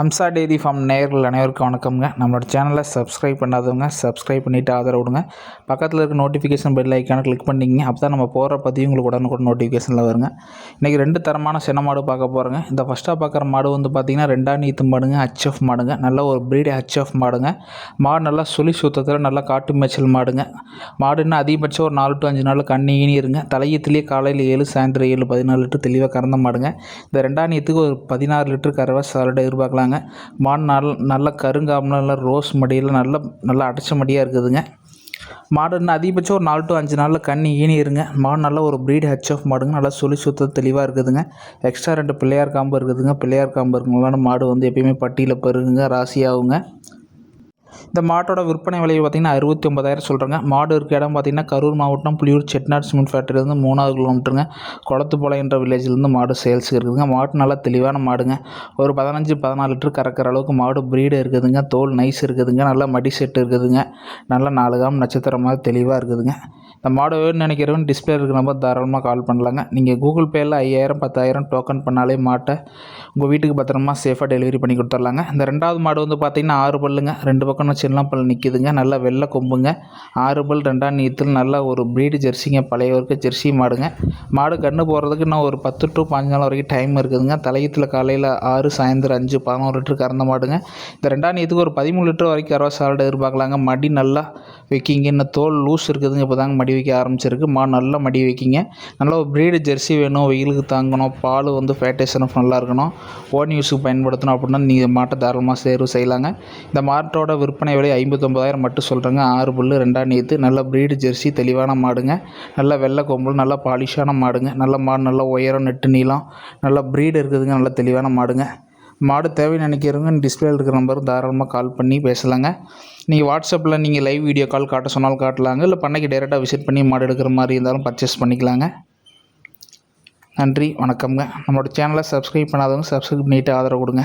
Amsa dairy farm நேயர்கள் அனைவருக்கும் வணக்கம்ங்க. நம்மளோட சேனலை சப்ஸ்கிரைப் பண்ணாதவங்க சப்ஸ்கிரைப் பண்ணிவிட்டு ஆதரவு விடுங்க. பக்கத்தில் இருக்க நோட்டிஃபிகேஷன் பெல் ஐக்கான கிளிக் பண்ணிங்க அப்போ தான் நம்ம போகிற பதிவு உங்களுக்கு உடனுக்குடன் நோட்டிஃபிகேஷனில் வருங்க. இன்றைக்கி ரெண்டு தரமான சின்ன மாடு பார்க்க போகிறோங்க இந்த ஃபஸ்ட்டாக பார்க்குற மாடு வந்து பார்த்திங்கன்னா ரெண்டாம் நீத்து மாடுங்க ஹச்எஃப் மாடுங்க. நல்ல ஒரு ப்ரீடு ஹச்எஃப் மாடுங்க. மாடு நல்லா சுழி சுத்தத்தில் நல்லா காட்டு மேய்ச்சல் மாடுங்க. மாடுன்னா அதிகபட்சம் ஒரு நாலு டு அஞ்சு நாள் கண்ணி ஈனிருங்க தலையத்துலேயே காலையில் ஏழு சாயந்தரம் ஏழு பதினாலு லிட்டர் தெளிவாக கறந்த மாடுங்க. இந்த ரெண்டாம் நீத்துக்கு ஒரு பதினாறு லிட்டர் கறவை சாலடாக எதிர்பார்க்கலாங்க மாடு நல் நல்ல கருங்காமல் நல்ல ரோஸ் மடியில் நல்ல நல்லா அடைச்ச மடியாக இருக்குதுங்க. மாடு இன்னும் அதிகபட்சம் ஒரு நாலு டு அஞ்சு நாளில் கண்ணி ஈனிருங்க மாடு நல்ல ஒரு ப்ரீட் ஹெச்எஃப் மாடுங்க. நல்லா சுழி சுத்த தெளிவாக இருக்குதுங்க. எக்ஸ்ட்ரா ரெண்டு பிள்ளையார் காம்பு இருக்குதுங்க. பிள்ளையார் காம்பு இருக்குங்களா மாடு வந்து எப்பயுமே பட்டியில் பெருகுங்க ராசியாகுங்க. இந்த மாட்டோட விற்பனை விலை பார்த்திங்கன்னா அறுபத்தி ஒன்பதாயிரம் சொல்கிறாங்க மாடு இருக்க இடம் பார்த்திங்கன்னா கரூர் மாவட்டம் புளியூர் செட்நாட் சிமெண்ட் ஃபேக்ட்ரிலேருந்து மூணாவது கிலோமீட்டருங்க குளத்துப்பாளையன்ற வில்லேஜ்லேருந்து மாடு சேல்ஸுக்கு இருக்குதுங்க. மாடு நல்லா தெளிவான மாடுங்க. ஒரு பதினஞ்சு பதினாலு லிட்டர் கறக்கிற அளவுக்கு மாடு ப்ரீடு இருக்குதுங்க. தோல் நைஸ் இருக்குதுங்க. நல்லா மடி செட்டு இருக்குதுங்க. நல்லா நாலு காம் நட்சத்திரமாக தெளிவாக இருக்குதுங்க. இந்த மாடு வேணும்னு நினைக்கிறவன் டிஸ்பிளே இருக்கிற நம்பர் தாராளமாக கால் பண்ணலாங்க. நீங்கள் கூகுள் பேயில் ஐயாயிரம் பத்தாயிரம் டோக்கன் பண்ணாலே மாட்டை. உங்கள் வீட்டுக்கு பத்திரமா சேஃபாக டெலிவரி பண்ணி கொடுத்துர்லாங்க. இந்த ரெண்டாவது மாடு வந்து பார்த்திங்கன்னா ஆறு பல்லுங்க. ரெண்டு பக்கம் சின்ன பல் நிற்கிதுங்க நல்லா வெள்ளை கொம்புங்க. ஆறு பல் ரெண்டாம் நீத்தில் நல்ல ஒரு ப்ரீடு ஜெர்சிங்க. பழைய வர்க்க ஜெர்சி மாடுங்க. மாடு கன்று போகிறதுக்கு இன்னும் ஒரு பத்து டு பாஞ்சு நாள் வரைக்கும் டைம் இருக்குதுங்க. தலையத்தில் காலையில் ஆறு சாயந்தரம் அஞ்சு பதினோரு லிட்டர் கறந்த மாடுங்க. இந்த ரெண்டாம் நீத்துக்கு ஒரு பதிமூணு லிட்டர் வரைக்கும் அறுபது சால்ட் எதிர்பார்க்கலாங்க. மடி நல்லா வைக்கிங்க. இன்னும் தோல் லூஸ் இருக்குதுங்க. இப்போ தாங்க மடி வைக்க ஆரம்பிச்சிருக்கு. மா நல்லா மடி வைக்கிங்க. நல்ல ஒரு ப்ரீடு ஜெர்சி வேணும். வெயிலுக்கு தாங்கணும். பால் வந்து ஃபேட்டேஷனும் நல்லா இருக்கணும். ஓன் யூஸுக்கு பயன்படுத்தணும் அப்படின்னா நீங்கள் மாட்டை தாராளமாக தேர்வு செய்யலாங்க. இந்த மாட்டோட விற்பனை விலை ஐம்பத்தொம்பதாயிரம் மட்டும் சொல்கிறேங்க ஆறு புல் ரெண்டாம் நீத்து. நல்ல ப்ரீடு ஜெர்சி தெளிவான மாடுங்க. நல்ல வெள்ளை கொம்பு நல்ல பாலிஷான மாடுங்க. நல்ல மாடு நல்ல உயரம் நெட்டு நீளம். நல்ல ப்ரீடு இருக்குதுங்க. நல்ல தெளிவான மாடுங்க. மாடு தேவைன்னு நினைக்கிறவங்க டிஸ்பிளேல இருக்கிற நம்பரும் தாராளமாக கால் பண்ணி பேசலாங்க. நீங்கள் வாட்ஸ்அப்பில் நீங்கள் லைவ் வீடியோ கால் காட்ட சொன்னாலும் காட்டலாங்க. இல்லை பண்ணைக்கு டைரெக்டாக விசிட் பண்ணி மாடு எடுக்கிற மாதிரி இருந்தாலும் பர்ச்சேஸ் பண்ணிக்கலாங்க. நன்றி வணக்கம்ங்க. நம்மளோட சேனலை சப்ஸ்கிரைப் பண்ணாதவங்க சப்ஸ்கிரைப் பண்ணிவிட்டு ஆதரவு கொடுங்க.